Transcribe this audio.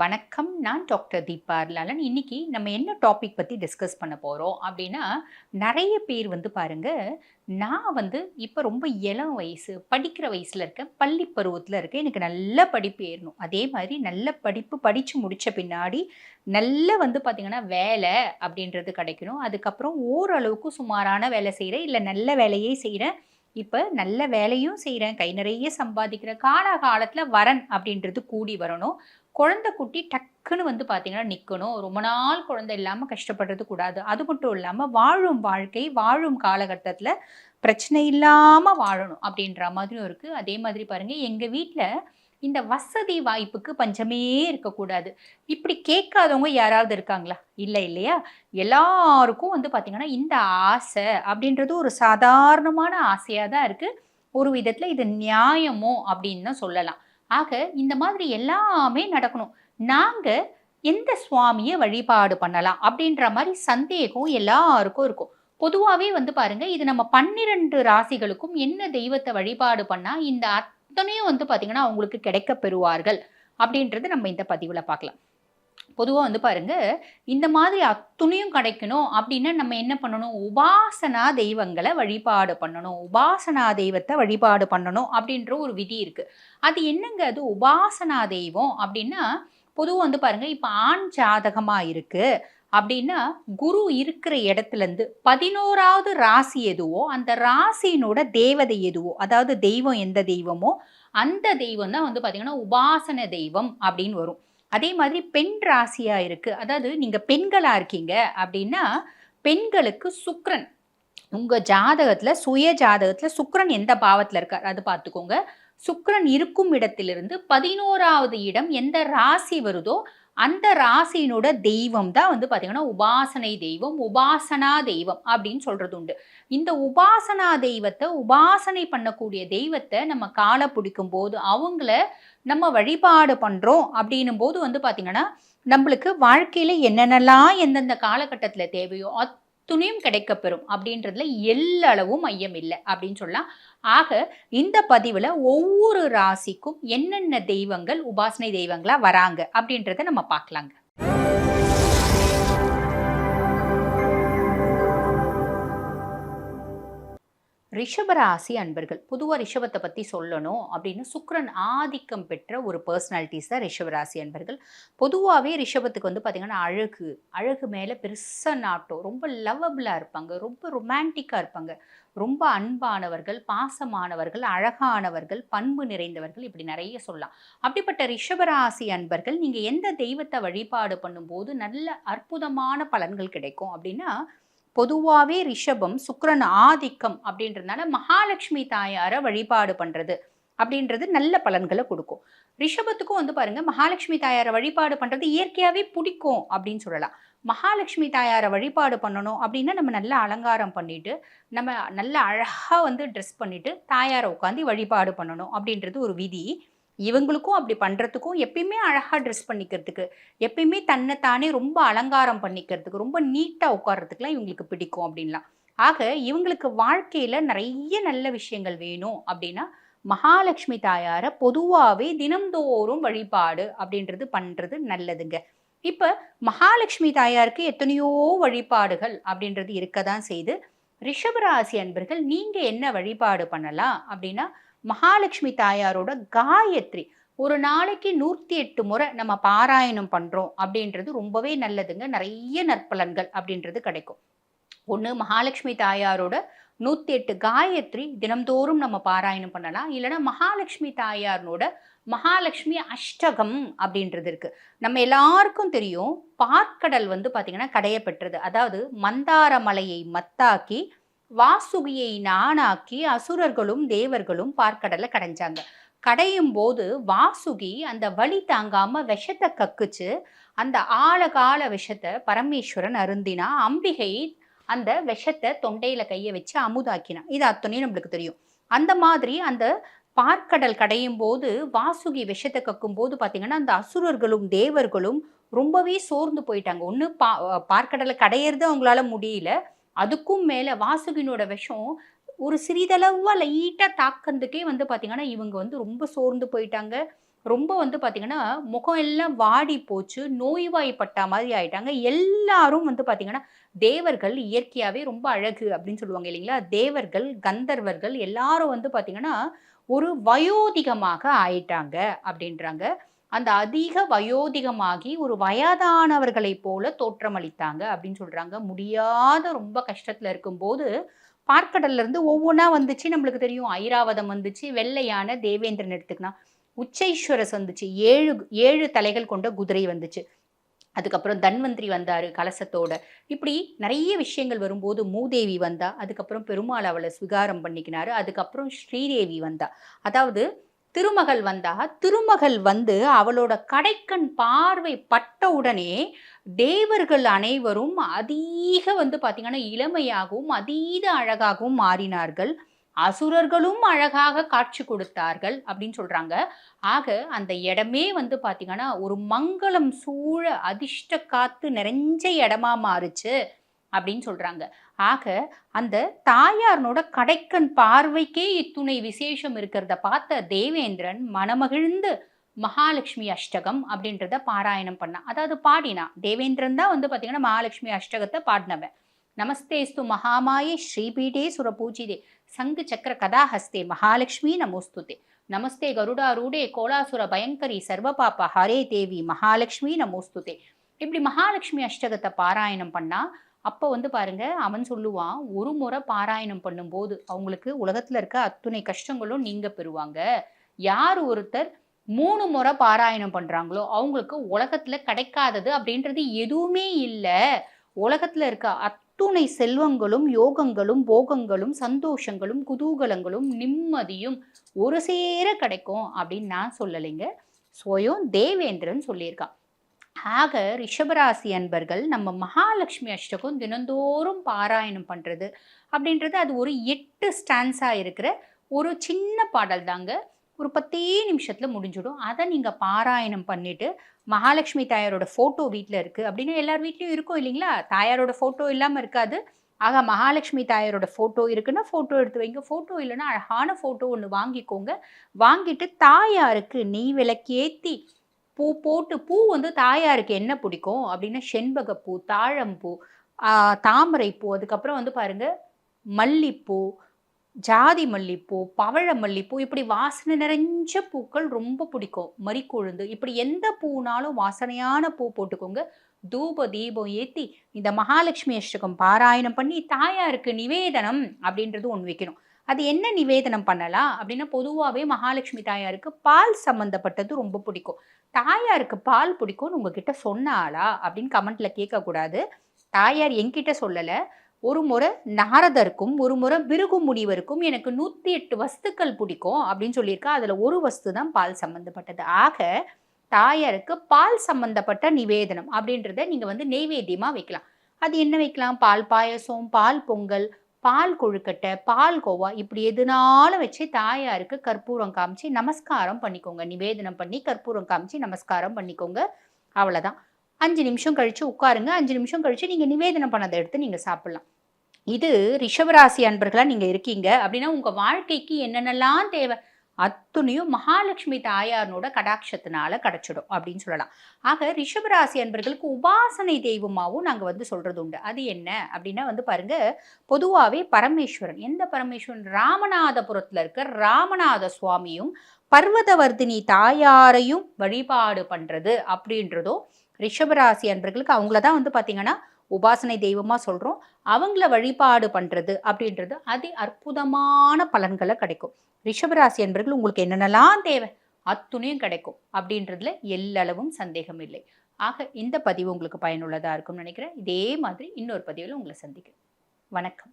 வணக்கம். நான் டாக்டர் தீபா லாலன் இன்னைக்கு நம்ம என்ன டாபிக் பற்றி டிஸ்கஸ் பண்ண போகிறோம் அப்படின்னா நிறைய பேர் வந்து பாருங்கள் நான் வந்து இப்போ ரொம்ப இளம் வயசு படிக்கிற வயசில் இருக்கேன் பள்ளி பருவத்தில் இருக்கேன் எனக்கு நல்ல படிப்பு ஏறணும். அதே மாதிரி நல்ல படிப்பு படித்து முடித்த பின்னாடி நல்ல வந்து பார்த்திங்கன்னா வேலை அப்படின்றது கிடைக்கணும். அதுக்கப்புறம் ஓரளவுக்கு சுமாரான வேலை செய்கிறேன் இல்லை நல்ல வேலையே செய்கிறேன் இப்போ நல்ல வேலையும் செய்கிறேன் கை நிறைய சம்பாதிக்கிறேன். காலகாலத்தில் வரன் அப்படின்றது கூடி வரணும். குழந்தை குட்டி டக்குன்னு வந்து பார்த்தீங்கன்னா நிற்கணும் ரொம்ப நாள் குழந்தை இல்லாமல் கஷ்டப்படுறது கூடாது. அது மட்டும் இல்லாமல் வாழும் வாழ்க்கை வாழும் காலகட்டத்தில் பிரச்சனை இல்லாமல் வாழணும் அப்படின்ற மாதிரியும் இருக்குது அதே மாதிரி பாருங்கள் எங்கள் வீட்டில் இந்த வசதி வாய்ப்புக்கு பஞ்சமே இருக்கக்கூடாது. இப்படி கேட்காதவங்க யாராவது இருக்காங்களா? இல்லை இல்லையா? எல்லாருக்கும் வந்து பார்த்திங்கன்னா இந்த ஆசை அப்படின்றது ஒரு சாதாரணமான ஆசையாக தான் இருக்குது ஒரு விதத்தில் இது நியாயமோ அப்படின்னு தான் சொல்லலாம். ஆக இந்த மாதிரி எல்லாமே நடக்கணும். நாங்கள் எந்த சுவாமியை வழிபாடு பண்ணலாம் அப்படின்ற மாதிரி சந்தேகம் எல்லாருக்கும் இருக்கும். பொதுவாகவே வந்து பாருங்க இது நம்ம பன்னிரண்டு ராசிகளுக்கும் என்ன தெய்வத்தை வழிபாடு பண்ணால் இந்த அத்தனையும் வந்து பார்த்தீங்கன்னா அவங்களுக்கு கிடைக்க பெறுவார்கள் அப்படின்றது நம்ம இந்த பதிவில் பார்க்கலாம். பொதுவாக வந்து பாருங்க இந்த மாதிரி அத்துணையும் கிடைக்கணும் அப்படின்னா நம்ம என்ன பண்ணணும்? உபாசனா தெய்வங்களை வழிபாடு பண்ணணும். உபாசனா தெய்வத்தை வழிபாடு பண்ணணும் அப்படின்ற ஒரு விதி இருக்கு. அது என்னங்க அது? உபாசனா தெய்வம் அப்படின்னா பொதுவாக வந்து பாருங்க இப்போ ஆண் ஜாதகமாக இருக்கு அப்படின்னா குரு இருக்கிற இடத்துலேருந்து பதினோராவது ராசி எதுவோ அந்த ராசியினோட தேவதை எதுவோ அதாவது தெய்வம் எந்த தெய்வமோ அந்த தெய்வம் தான் வந்து பார்த்திங்கன்னா உபாசன தெய்வம் அப்படின்னு வரும். அதே மாதிரி பெண் ராசியாக இருக்குது அதாவது நீங்கள் பெண்களாக இருக்கீங்க அப்படின்னா பெண்களுக்கு சுக்ரன் உங்கள் ஜாதகத்தில் சுய ஜாதகத்தில் சுக்ரன் எந்த பாவத்தில் இருக்கார்? அது பார்த்துக்கோங்க. சுக்ரன் இருக்கும் இடத்திலிருந்து பதினோராவது இடம் எந்த ராசி வருதோ அந்த ராசியினோட தெய்வம் தான் வந்து பார்த்தீங்கன்னா உபாசனை தெய்வம் உபாசனா தெய்வம் அப்படின்னு சொல்கிறது உண்டு. இந்த உபாசனா தெய்வத்தை உபாசனை பண்ணக்கூடிய தெய்வத்தை நம்ம காலை பிடிக்கும் போது அவங்கள நம்ம வழிபாடு பண்ணுறோம் அப்படின்னும் போது வந்து பார்த்திங்கன்னா நம்மளுக்கு வாழ்க்கையில் என்னென்னலாம் எந்தெந்த காலகட்டத்தில் தேவையோ துணையும் கிடைக்கப்பெறும் அப்படின்றதுல எல்லளவும் மையம் இல்லை அப்படின்னு சொல்லலாம். ஆக இந்த பதிவில் ஒவ்வொரு ராசிக்கும் என்னென்ன தெய்வங்கள் உபாசனை தெய்வங்களாக வராங்க அப்படின்றத நம்ம பார்க்கலாங்க. ரிஷபராசி அன்பர்கள் பொதுவாக ரிஷபத்தை பற்றி சொல்லணும் அப்படின்னு சுக்ரன் ஆதிக்கம் பெற்ற ஒரு பர்சனாலிட்டிஸ் தான் ரிஷபராசி அன்பர்கள். பொதுவாகவே ரிஷபத்துக்கு வந்து பார்த்திங்கன்னா அழகு அழகு மேலே பெருசாக நாட்டம் ரொம்ப லவ்வபிளாக இருப்பாங்க ரொம்ப ரொமான்டிக்காக இருப்பாங்க. ரொம்ப அன்பானவர்கள் பாசமானவர்கள் அழகானவர்கள் பண்பு நிறைந்தவர்கள் இப்படி நிறைய சொல்லலாம். அப்படிப்பட்ட ரிஷபராசி அன்பர்கள் நீங்கள் எந்த தெய்வத்தை வழிபாடு பண்ணும்போது நல்ல அற்புதமான பலன்கள் கிடைக்கும் அப்படின்னா பொதுவாகவே ரிஷபம் சுக்கரன் ஆதிக்கம் அப்படின்றதுனால மகாலட்சுமி தாயாரை வழிபாடு பண்ணுறது அப்படின்றது நல்ல பலன்களை கொடுக்கும். ரிஷபத்துக்கும் வந்து பாருங்க மகாலட்சுமி தாயாரை வழிபாடு பண்ணுறது இயற்கையாகவே பிடிக்கும் அப்படின்னு சொல்லலாம். மகாலட்சுமி தாயாரை வழிபாடு பண்ணணும் அப்படின்னா நம்ம நல்லா அலங்காரம் பண்ணிட்டு நம்ம நல்ல அழகாக வந்து ட்ரெஸ் பண்ணிட்டு தாயாரை உட்காந்து வழிபாடு பண்ணணும் அப்படின்றது ஒரு விதி. இவங்களுக்கும் அப்படி பண்ணுறதுக்கும் எப்பயுமே அழகாக ட்ரெஸ் பண்ணிக்கிறதுக்கு எப்பயுமே தன்னை தானே ரொம்ப அலங்காரம் பண்ணிக்கிறதுக்கு ரொம்ப நீட்டாக உட்கார்றதுக்குலாம் இவங்களுக்கு பிடிக்கும் அப்படின்லாம். ஆக இவங்களுக்கு வாழ்க்கையில் நிறைய நல்ல விஷயங்கள் வேணும் அப்படின்னா மகாலட்சுமி தாயாரை பொதுவாகவே தினம்தோறும் வழிபாடு அப்படின்றது பண்ணுறது நல்லதுங்க. இப்போ மகாலட்சுமி தாயாருக்கு எத்தனையோ வழிபாடுகள் அப்படின்றது இருக்க தான் செய்து ரிஷபராசி அன்பர்கள் நீங்கள் என்ன வழிபாடு பண்ணலாம் அப்படின்னா மகாலட்சுமி தாயாரோட காயத்ரி. ஒரு நாளைக்கு நூற்றி எட்டு முறை நம்ம பாராயணம் பண்ணுறோம் அப்படின்றது ரொம்பவே நல்லதுங்க. நிறைய நற்பலன்கள் அப்படின்றது கிடைக்கும். ஒன்று மகாலட்சுமி தாயாரோட நூற்றி எட்டு காயத்ரி தினம்தோறும் நம்ம பாராயணம் பண்ணலாம். இல்லைன்னா மகாலட்சுமி தாயாரோட மகாலட்சுமி அஷ்டகம் அப்படின்றது இருக்குது நம்ம எல்லாருக்கும் தெரியும் பார்க்கடல் வந்து பார்த்திங்கன்னா கடையப்பெற்றது. அதாவது மந்தார மலையை மத்தாக்கி வாசுகியை நானாக்கி அசுரர்களும் தேவர்களும் பார்க்கடலை கடைஞ்சாங்க. கடையும் போது வாசுகி அந்த வழி தாங்காம விஷத்தை கக்குச்சு அந்த ஆழகால விஷத்தை பரமேஸ்வரன் அருந்தினா அம்பிகை அந்த விஷத்தை தொண்டையில கையை வச்சு அமுதாக்கினா. இது அத்தனையும் நம்மளுக்கு தெரியும். அந்த மாதிரி அந்த பார்க்கடல் கடையும் போது வாசுகி விஷத்தை கக்கும் போது பார்த்தீங்கன்னா அந்த அசுரர்களும் தேவர்களும் ரொம்பவே சோர்ந்து போயிட்டாங்க. ஒன்று பா பார்க்கடலை கடையிறது அவங்களால முடியல. அதுக்கும் மேலே வாசுகினோட விஷம் ஒரு சிறிதளவாக லைட்டாக தாக்கந்துக்கே வந்து பார்த்தீங்கன்னா இவங்க வந்து ரொம்ப சோர்ந்து போயிட்டாங்க. ரொம்ப வந்து பார்த்தீங்கன்னா முகம் எல்லாம் வாடி போச்சு நோய்வாய்ப்பட்ட மாதிரி ஆயிட்டாங்க. எல்லாரும் வந்து பார்த்தீங்கன்னா தேவர்கள் இயற்கையாகவே ரொம்ப அழகு அப்படின்னு சொல்லுவாங்க இல்லைங்களா? தேவர்கள் கந்தர்வர்கள் எல்லாரும் வந்து பார்த்தீங்கன்னா ஒரு வயோதிகமாக ஆயிட்டாங்க அப்படின்றாங்க. அந்த அதிக வயோதிகமாகி ஒரு வயதானவர்களைப் போல தோற்றமளித்தாங்க அப்படின்னு சொல்கிறாங்க முடியாத ரொம்ப கஷ்டத்தில் இருக்கும்போது பார்க்கடல்லேருந்து ஒவ்வொன்றா வந்துச்சு. நம்மளுக்கு தெரியும் ஐராவதம் வந்துச்சு வெள்ளையான தேவேந்திரன் எடுத்துக்கலாம் உச்சைஸ்வரஸ் வந்துச்சு ஏழு ஏழு தலைகள் கொண்ட குதிரை வந்துச்சு. அதுக்கப்புறம் தன்வந்திரி வந்தார் கலசத்தோட. இப்படி நிறைய விஷயங்கள் வரும்போது மூதேவி வந்தா அதுக்கப்புறம் பெருமாள் அவளை ஸ்வீகாரம் பண்ணிக்கினாரு அதுக்கப்புறம் ஸ்ரீதேவி வந்தா. அதாவது திருமகள் வந்தா திருமகள் வந்து அவளோட கடைக்கண் பார்வை பட்ட உடனே தேவர்கள் அனைவரும் அதீக வந்து பார்த்தீங்கன்னா இளமையாகவும் அதீத அழகாகவும் மாறினார்கள். அசுரர்களும் அழகாக காட்சி கொடுத்தார்கள் அப்படின்னு சொல்றாங்க. ஆக அந்த இடமே வந்து பார்த்தீங்கன்னா ஒரு மங்களம் சூழ அதிர்ஷ்ட காத்து நிறைஞ்ச இடமா மாறுச்சு. அப்படின்னு சொல்கிறாங்க ஆக அந்த தாயாரனோட கடைக்கண் பார்வைக்கே இத்துணை விசேஷம் இருக்கிறத பார்த்த தேவேந்திரன் மனமகிழ்ந்து மகாலட்சுமி அஷ்டகம் அப்படின்றத பாராயணம் பண்ணா அதாவது பாடினா தேவேந்திரன் தான் வந்து பார்த்தீங்கன்னா மகாலட்சுமி அஷ்டகத்தை பாடினவன். நமஸ்தேஸ்து மகாமாயே ஸ்ரீபீடே சுரபூஜிதே சங்கு சக்கர கதாஹஸ்தே மகாலட்சுமி நமோஸ்துதே. நமஸ்தே கருடாரூடே கோலாசுர பயங்கரி சர்வபாப ஹரே தேவி மகாலட்சுமி நமோஸ்துதே. இப்படி மகாலட்சுமி அஷ்டகத்தை பாராயணம் பண்ணா அப்போ வந்து பாருங்க அவன் சொல்லுவான் ஒரு முறை பாராயணம் பண்ணும்போது அவங்களுக்கு உலகத்துல இருக்க அத்துணை கஷ்டங்களும் நீங்க பெறுவாங்க. யார் ஒருத்தர் மூணு முறை பாராயணம் பண்றாங்களோ அவங்களுக்கு உலகத்துல கிடைக்காதது அப்படின்றது எதுவுமே இல்லை. உலகத்துல இருக்க அத்துணை செல்வங்களும் யோகங்களும் போகங்களும் சந்தோஷங்களும் குதூகலங்களும் நிம்மதியும் ஒரு சேர கிடைக்கும் அப்படின்னு நான் சொல்லலைங்க. ஸ்வயம் தேவேந்திரன் சொல்லியிருக்கான். ஆக ரிஷபராசி அன்பர்கள் நம்ம மகாலட்சுமி அஷ்டகம் தினந்தோறும் பாராயணம் பண்ணுறது அப்படின்றது அது ஒரு எட்டு ஸ்டான்ஸாக இருக்கிற ஒரு சின்ன பாடல் தாங்க. ஒரு பத்தே நிமிஷத்தில் முடிஞ்சிடும். அதை நீங்கள் பாராயணம் பண்ணிவிட்டு மகாலட்சுமி தாயாரோட ஃபோட்டோ வீட்டில் இருக்குது அப்படின்னு எல்லார் வீட்லேயும் இருக்கும் இல்லைங்களா? தாயாரோட ஃபோட்டோ இல்லாமல் இருக்காது. ஆக மகாலட்சுமி தாயாரோட ஃபோட்டோ இருக்குன்னா ஃபோட்டோ எடுத்து வைங்க. ஃபோட்டோ இல்லைன்னா அழகான ஃபோட்டோ ஒன்று வாங்கிக்கோங்க. வாங்கிட்டு தாயாருக்கு நெய் விளக்கேற்றி பூ போட்டு பூ வந்து தாயாருக்கு என்ன பிடிக்கும்? அப்படின்னா செண்பகப்பூ தாழம்பூ தாமரைப்பூ அதுக்கப்புறம் வந்து பாருங்க மல்லிப்பூ ஜாதி மல்லிப்பூ பவழ மல்லிப்பூ இப்படி வாசனை நிறைஞ்ச பூக்கள் ரொம்ப பிடிக்கும். மறிக்கொழுந்து இப்படி எந்த பூனாலும் வாசனையான பூ போட்டுக்கோங்க. தூப தீபம் ஏற்றி இந்த மகாலட்சுமி அஷ்டகம் பாராயணம் பண்ணி தாயாருக்கு நிவேதனம் அப்படின்றது ஒன்று வைக்கணும். அது என்ன நிவேதனம் பண்ணலாம் அப்படின்னா பொதுவாகவே மகாலட்சுமி தாயாருக்கு பால் சம்மந்தப்பட்டது ரொம்ப பிடிக்கும். தாயாருக்கு பால் பிடிக்கும்னு உங்ககிட்ட சொன்னாளா அப்படின்னு கமெண்ட்டில் கேட்கக்கூடாது. தாயார் என்கிட்ட சொல்லலை. ஒரு முறை நாரதருக்கும் ஒரு முறை பிருகு முனிவருக்கும் எனக்கு நூற்றி எட்டு வஸ்துக்கள் பிடிக்கும் அப்படின்னு சொல்லியிருக்கா. அதில் ஒரு வஸ்து தான் பால் சம்மந்தப்பட்டது ஆக தாயாருக்கு பால் சம்மந்தப்பட்ட நிவேதனம் அப்படின்றத நீங்கள் வந்து நெய்வேத்தியமாக வைக்கலாம். அது என்ன வைக்கலாம்? பால் பாயசம் பால் பொங்கல் பால் கொழுக்கட்டை பால் கோவா இப்படி எதுனாலும் வச்சு தாயாருக்கு கற்பூரம் காமிச்சு நமஸ்காரம் பண்ணிக்கோங்க. நிவேதனம் பண்ணி கற்பூரம் காமிச்சு நமஸ்காரம் பண்ணிக்கோங்க. அவ்வளோதான் அஞ்சு நிமிஷம் கழித்து உட்காருங்க. அஞ்சு நிமிஷம் கழித்து நீங்கள் நிவேதனம் பண்ணதை எடுத்து நீங்கள் சாப்பிட்லாம். இது ரிஷபராசி அன்பர்களாக நீங்கள் இருக்கீங்க. அப்படின்னா உங்கள் வாழ்க்கைக்கு என்னென்னலாம் தேவை? அத்துணையும் மகாலட்சுமி தாயாரனோட கடாட்சத்தினால கிடைச்சிடும் அப்படின்னு சொல்லலாம். ஆக ரிஷபராசி அன்பர்களுக்கு உபாசனை தெய்வமாகவும் நாங்கள் வந்து சொல்கிறது உண்டு. அது என்ன அப்படின்னா வந்து பாருங்க பொதுவாகவே பரமேஸ்வரன் எந்த பரமேஸ்வரன்? ராமநாதபுரத்தில் இருக்க ராமநாத சுவாமியும் பர்வதவர்தினி தாயாரையும் வழிபாடு பண்ணுறது அப்படின்றதோ ரிஷபராசி அன்பர்களுக்கு அவங்கள தான் வந்து பார்த்திங்கன்னா உபாசனை தெய்வமாக சொல்கிறோம் அவங்கள வழிபாடு பண்ணுறது அப்படின்றது அதி அற்புதமான பலன்களை கிடைக்கும். ரிஷபராசி என்பர்கள் உங்களுக்கு என்னென்னலாம் தேவை? அத்துணையும் கிடைக்கும். அப்படின்றதுல எல்லளவும் சந்தேகம் இல்லை. ஆக இந்த பதிவு உங்களுக்கு பயனுள்ளதாக இருக்கும்னு நினைக்கிறேன். இதே மாதிரி இன்னொரு பதிவில் உங்களை சந்திக்கிறேன். வணக்கம்.